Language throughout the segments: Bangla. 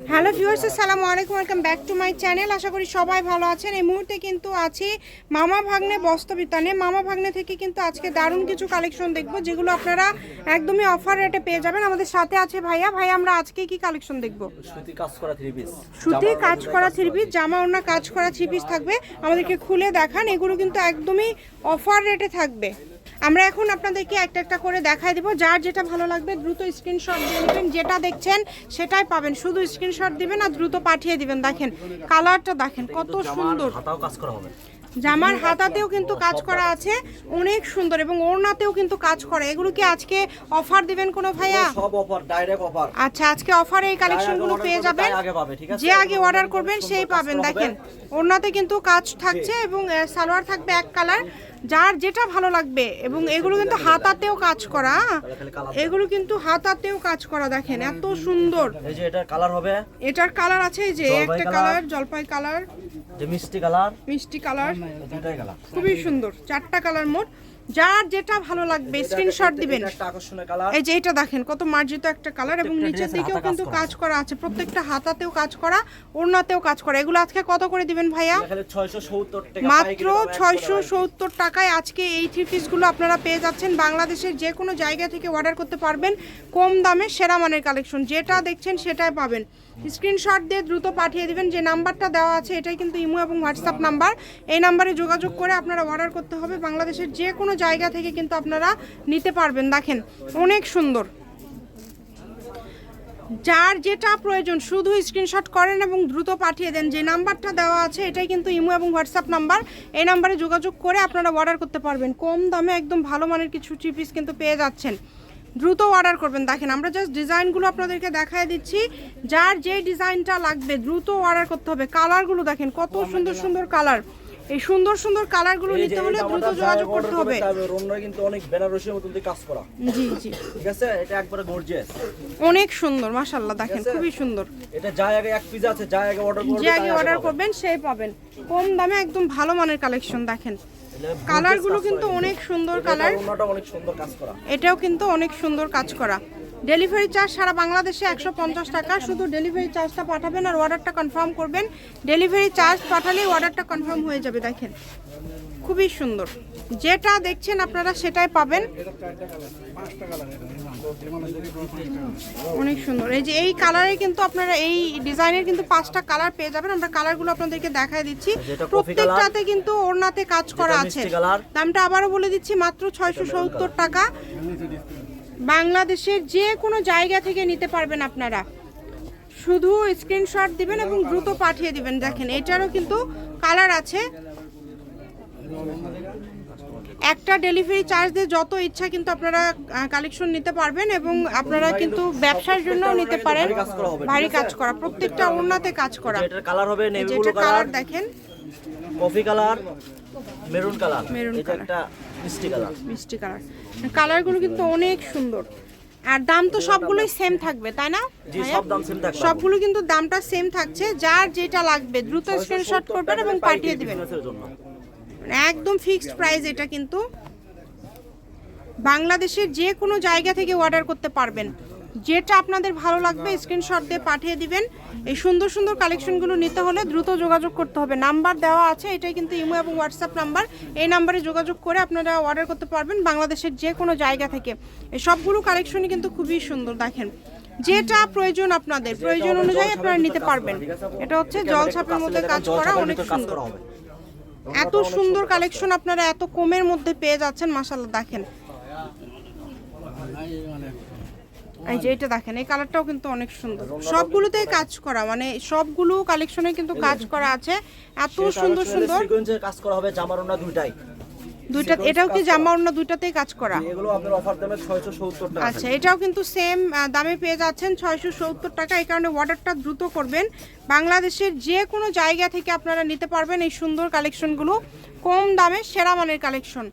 হ্যালো ভিউয়ার্স আসসালামু আলাইকুম welcome back to my channel. আশা করি সবাই ভালো আছেন। এই মুহূর্তে কিন্তু আছি মামা ভাগ্নে বস্তবিতানে মামা ভাগ্নে থেকে কিন্তু আজকে দারুণ কিছু কালেকশন দেখব যেগুলো আপনারা একদমই অফার রেটে পেয়ে যাবেন। আমাদের সাথে আছে ভাইয়া। ভাই আমরা আজকে কি কালেকশন দেখব? সুতি কাজ করা থ্রি পিস সুতি কাজ করা থ্রি পিস জামা ওনা কাজ করা থ্রি পিস থাকবে। আমাদেরকে খুলে দেখান এগুলো কিন্তু একদমই অফার রেটে থাকবে। আমরা এখন আপনাদেরকে একটা একটা করে দেখাই দেবো। যার যেটা ভালো লাগবে দ্রুত স্ক্রিনশট দিয়ে নেবেন। যেটা দেখছেন সেটাই পাবেন। শুধু স্ক্রিনশট দিবেন আর দ্রুত পাঠিয়ে দিবেন। দেখেন কালারটা দেখেন কত সুন্দর। কাজ করা হবে। জামার হাতাতেও কিন্তু কাজ করা আছে। অনেক সুন্দর এবং ওড়নাতেও কিন্তু কাজ করা। এগুলো কি আজকে অফার দিবেন কোনো ভাইয়া? সব অফার ডাইরেক্ট অফার আচ্ছা আজকে অফারে এই কালেকশনগুলো পেয়ে যাবেন। আগে পাবে, ঠিক আছে? যে আগে অর্ডার করবেন সেই পাবেন। দেখেন ওড়নাতে কিন্তু কাজ থাকছে এবং সালোয়ার থাকবে এক কালার যার যেটা ভালো লাগবে এবং এগুলো কিন্তু হাতাতেও কাজ করা। এগুলো কিন্তু হাতাতেও কাজ করা দেখেন এত সুন্দর। এই যে এটার কালার হবে? এটার কালার আছে এই যে একটা কালার। কালার জলপাই কালার। যে মিষ্টি কালার। মিষ্টি কালার। দুটাই কালার। খুবই সুন্দর চারটা কালার মোট। যার যেটা ভালো লাগবে স্ক্রিনশট দিবেন। এই যে এটা দেখেন কত মার্জিত একটা কালার এবং নিচের দিকেও কিন্তু কাজ করা আছে প্রত্যেকটা হাতাতেও কাজ করা ওড়নাতেও কাজ করা। এগুলো আজকে কত করে দিবেন ভাইয়া? এখানে 670 টাকা মাত্র ছয়শো সত্তর টাকায় আজকে এই থ্রি পিসগুলো আপনারা পেয়ে যাচ্ছেন। বাংলাদেশের যে কোনো জায়গা থেকে অর্ডার করতে পারবেন কম দামে সেরা মানের কালেকশন যেটা দেখছেন সেটাই পাবেন। স্ক্রিনশট দিয়ে দ্রুত পাঠিয়ে দিবেন। যে নাম্বারটা দেওয়া আছে এটাই কিন্তু ইমো এবং হোয়াটসঅ্যাপ নাম্বার। এই নাম্বারে যোগাযোগ করে আপনারা অর্ডার করতে হবে। বাংলাদেশের যে কোনো জায়গা থেকে কিন্তু আপনারা নিতে পারবেন। দেখেন, অনেক সুন্দর। যার যেটা প্রয়োজন, শুধু স্ক্রিনশট করেন এবং দ্রুত পাঠিয়ে দেন। যে নাম্বারটা দেওয়া আছে, এটাই কিন্তু ইমো এবং হোয়াটসঅ্যাপ নাম্বার। এই নাম্বারে যোগাযোগ করে আপনারা অর্ডার করতে পারবেন। কম দামে একদম ভালো মানের কিছু থ্রি পিস কিন্তু পেয়ে যাচ্ছেন। দ্রুত অর্ডার করবেন। দেখেন, আমরা জাস্ট ডিজাইনগুলো আপনাদেরকে দেখায় দিচ্ছি। যার যে ডিজাইনটা লাগবে, দ্রুত অর্ডার করতে হবে। কালারগুলো দেখেন, কত সুন্দর সুন্দর কালার এই সুন্দর সুন্দর কালারগুলো নিতে হলে দ্রুত যোগাযোগ করতে হবে। রঙটা কিন্তু অনেক বেনারসির মতন দিয়ে কাজ করা। জি জি। ঠিক আছে? এটা একবারে গর্জিয়াস অনেক সুন্দর মাশাল্লাহ দেখেন খুবই সুন্দর। এটা যা আগে এক পিস আছে যা আগে অর্ডার করবে যে আগে অর্ডার করবেন সেই পাবেন। কম দামে একদম ভালো মানের কালেকশন দেখেন। কালারগুলো কিন্তু অনেক সুন্দর কালার ওড়নাটা অনেক সুন্দর কাজ করা। এটাও কিন্তু অনেক সুন্দর কাজ করা। ডেলিভারি চার্জ সারা বাংলাদেশে একশো পঞ্চাশ টাকা। শুধু ডেলিভারি চার্জটা পাঠাবেন আর অর্ডারটা কনফার্ম করবেন। ডেলিভারি চার্জ পাঠালেই অর্ডারটা কনফার্ম হয়ে যাবে দেখেন। খুবই সুন্দর। যেটা দেখছেন আপনারা সেটাই পাবেন। অনেক সুন্দর। এই যে এই কালারে কিন্তু আপনারা এই ডিজাইনের কিন্তু পাঁচটা কালার পেয়ে যাবেন। আমরা কালারগুলো আপনাদেরকে দেখায় দিচ্ছি। প্রত্যেকটাতে কিন্তু ওড়নাতে কাজ করা আছে। দামটা আবারও বলে দিচ্ছি মাত্র ছয়শো সত্তর টাকা। বাংলাদেশের যে কোনো জায়গা থেকে নিতে পারবেন আপনারা। শুধু স্ক্রিনশট দিবেন এবং দ্রুত পাঠিয়ে দিবেন। দেখেন এটারও কিন্তু কালার আছে। একটা ডেলিভারি চার্জ দিয়ে যত ইচ্ছা কিন্তু আপনারা কালেকশন নিতে পারবেন এবং আপনারা কিন্তু ব্যবসার জন্যও নিতে পারেন। ভারী কাজ করা প্রত্যেকটা ওড়নাতে কাজ করা। কালার হবে কালার দেখেন। Coffee colour maroon colour. Maroon এটা একটা মিষ্টি কালার। মিষ্টি কালার। কালারগুলো কিন্তু অনেক সুন্দর। আর দাম তো সবগুলোই সেম থাকবে তাই না? জি সব দাম সেম থাকবে। সবগুলো কিন্তু দামটা সেম থাকছে। যার যেটা লাগবে দ্রুত স্ক্রিনশট করবেন এবং পাঠিয়ে দিবেন। একদম ফিক্সড প্রাইস এটা কিন্তু। বাংলাদেশের যে কোনো জায়গা থেকে অর্ডার করতে পারবেন। যেটা আপনাদের ভালো লাগবে স্ক্রিনশট দিয়ে পাঠিয়ে দিবেন। এই সুন্দর সুন্দর কালেকশনগুলো নিতে হলে দ্রুত যোগাযোগ করতে হবে। নাম্বার দেওয়া আছে, এটাই কিন্তু ইমো এবং হোয়াটসঅ্যাপ নাম্বার এই নাম্বারে যোগাযোগ করে আপনারা অর্ডার করতে পারবেন বাংলাদেশের যে কোনো জায়গা থেকে। এই সবগুলো কালেকশনই কিন্তু খুবই সুন্দর, দেখেন। যেটা প্রয়োজন আপনাদের, প্রয়োজন অনুযায়ী আপনারা নিতে পারবেন। এটা হচ্ছে জল ছাপের মধ্যে কাজ করা, অনেক সুন্দর। এত সুন্দর কালেকশন আপনারা এত কমের মধ্যে পেয়ে যাচ্ছেন মাসাল্লাহ দেখেন। এই যে এটা দেখেন এই কালারটাও কিন্তু অনেক সুন্দর। সবগুলোতেই কাজ করা মানে সবগুলো কালেকশনে কিন্তু কাজ করা আছে। এত সুন্দর সুন্দর। কাজ করা হবে জামার ওনা দুইটাই। দুইটা এটাও কি জামা অন্য দুইটাতেই কাজ করা? এগুলো আপনার অফার দামে 670 টাকা আচ্ছা এটাও কিন্তু সেম দামে পেয়ে যাচ্ছেন ছয়শো সত্তর টাকা। এই কারণে অর্ডারটা দ্রুত করবেন। বাংলাদেশের যে কোনো জায়গা থেকে আপনারা নিতে পারবেন এই সুন্দর কালেকশনগুলো কম দামে সেরা মানের কালেকশন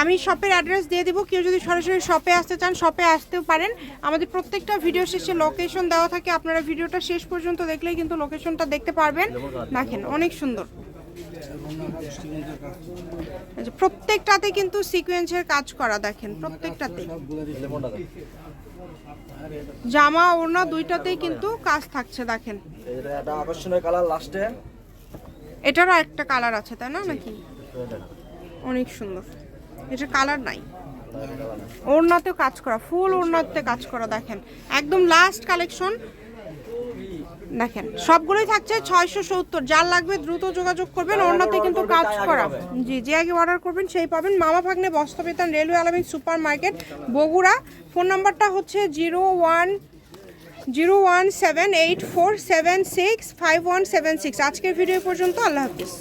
আমি শপের অ্যাড্রেস দিয়ে দিব। কেউ যদি সরাসরি শপে আসতে চান শপে আসতেও পারেন। আমাদের প্রত্যেকটা ভিডিও শেষে লোকেশন দেওয়া থাকে। আপনারা ভিডিওটা শেষ পর্যন্ত দেখলেই কিন্তু লোকেশনটা দেখতে পারবেন। দেখেন অনেক সুন্দর। প্রত্যেকটাতে কিন্তু সিকোয়েন্সের কাজ করা দেখেন প্রত্যেকটাতে। জামা ওড়না দুইটাতেই কিন্তু কাজ থাকছে দেখেন। এটা আকর্ষণীয় কালার লাস্টে এটারও একটা কালার আছে তাই না নাকি? অনেক সুন্দর। এটা কালার নাই। ওড়নাতেও কাজ করা ফুল ওড়নাতে কাজ করা, দেখেন। একদম লাস্ট কালেকশন দেখেন, সবগুলোই থাকছে ছয়শো সত্তর। যার লাগবে দ্রুত যোগাযোগ করবেন, ওড়নাতে কিন্তু কাজ করা। জি, যে আগে অর্ডার করবেন, সেই পাবেন। Mama Bhagne, Bastrabitan, railway Alamin super market Bogura. Phone নাম্বারটা হচ্ছে zero one zero one seven eight four seven six five one seven six. আজকের ভিডিও পর্যন্ত, আল্লাহ হাফিজ।